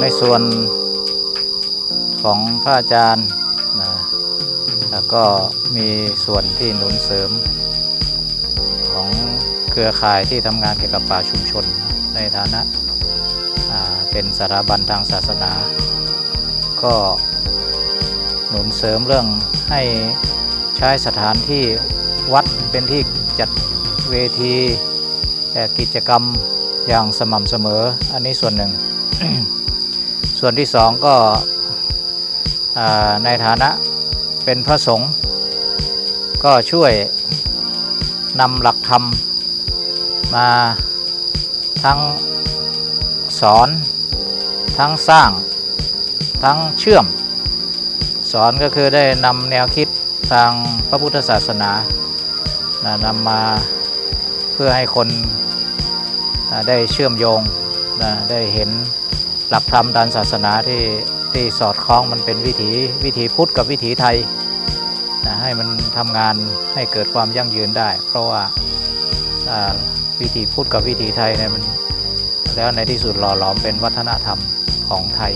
ในส่วนของพระอาจารย์นะแล้วก็มีส่วนที่หนุนเสริม ของเครือข่ายที่ทำงานเกี่ยวกับป่าชุมชนนะในฐานะเป็นสถาบันทางศาสนา ก็หนุนเสริมเรื่องให้ใช้สถานที่วัดเป็นที่จัดเวทีแต่กิจกรรมอย่างสม่ำเสมออันนี้ส่วนหนึ่ง ส่วนที่สองก็ในฐานะเป็นพระสงฆ์ก็ช่วยนำหลักธรรมมาทั้งสอน ทั้งสร้าง ทั้งเชื่อม สอนก็คือได้นำแนวคิดทางพระพุทธศาสนานำมาเพื่อให้คนได้เชื่อมโยงได้เห็น หลักธรรมทางศาสนาที่ที่สอดคล้องมันเป็นวิถีวิถีพุทธกับวิถีไทยนะให้มันทำงานให้เกิดความยั่งยืนได้ เพราะว่าวิถีพุทธกับวิถีไทยเนี่ยมันแล้วในที่สุดหล่อหลอมเป็นวัฒนธรรมของไทย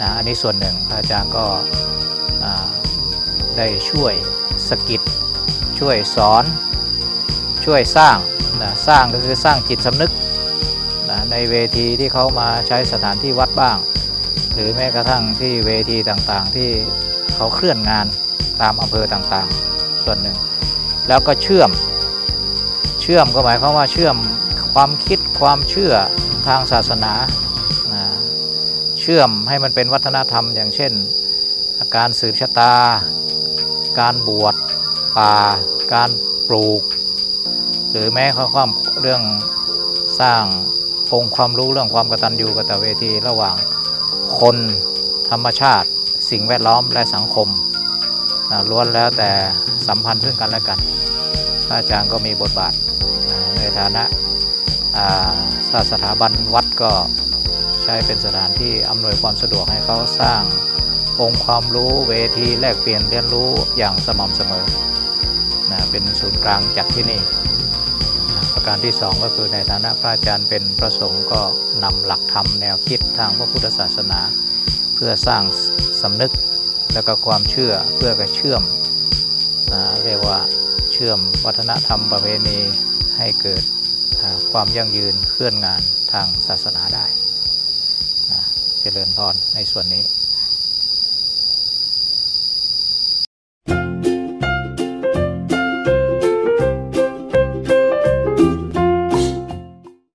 นะอันนี้ส่วนหนึ่งพระอาจารย์ก็ได้ช่วยสกิดช่วยสอน ช่วยสร้างนะสร้างก็คือสร้างจิตสำนึก นะในเวทีที่เขามาใช้สถานที่วัดบ้าง หรือแม้กระทั่งที่เวทีต่างๆ ที่เขาเคลื่อนงานตามอำเภอต่างๆ ส่วนหนึ่ง แล้วก็เชื่อม เชื่อมก็หมายความว่าเชื่อมความคิดความเชื่อทางศาสนานะเชื่อมให้มันเป็นวัฒนธรรม อย่างเช่น การสืบชะตา การบวชป่า การปลูก หรือแม้ข้อความเรื่องสร้าง องค์ความรู้เรื่องความกตัญญูกตเวทีระหว่างคนธรรมชาติ สิ่งแวดล้อมและสังคมล้วนแล้วแต่สัมพันธ์ซึ่งกันและกันพระอาจารย์ก็มีบทบาทในฐานะอ่าสถาบันวัดก็ใช้เป็นสถานที่อำนวยความสะดวกให้เขาสร้างองค์ความรู้เวทีแลกเปลี่ยนเรียนรู้อย่างสม่ำเสมอนะเป็นศูนย์กลางจัดที่นี่ ประการที่2ก็คือในฐานะพระอาจารย์เป็นพระสงฆ์ก็นำหลักธรรมแนวคิดทางพระพุทธศาสนา เพื่อสร้างสำนึกและก็ความเชื่อเพื่อกระเชื่อมนะเรียกว่าเชื่อมวัฒนธรรมประเพณีให้เกิดความยั่งยืนเคลื่อนงานทางศาสนาได้นะเจริญพรในส่วนนี้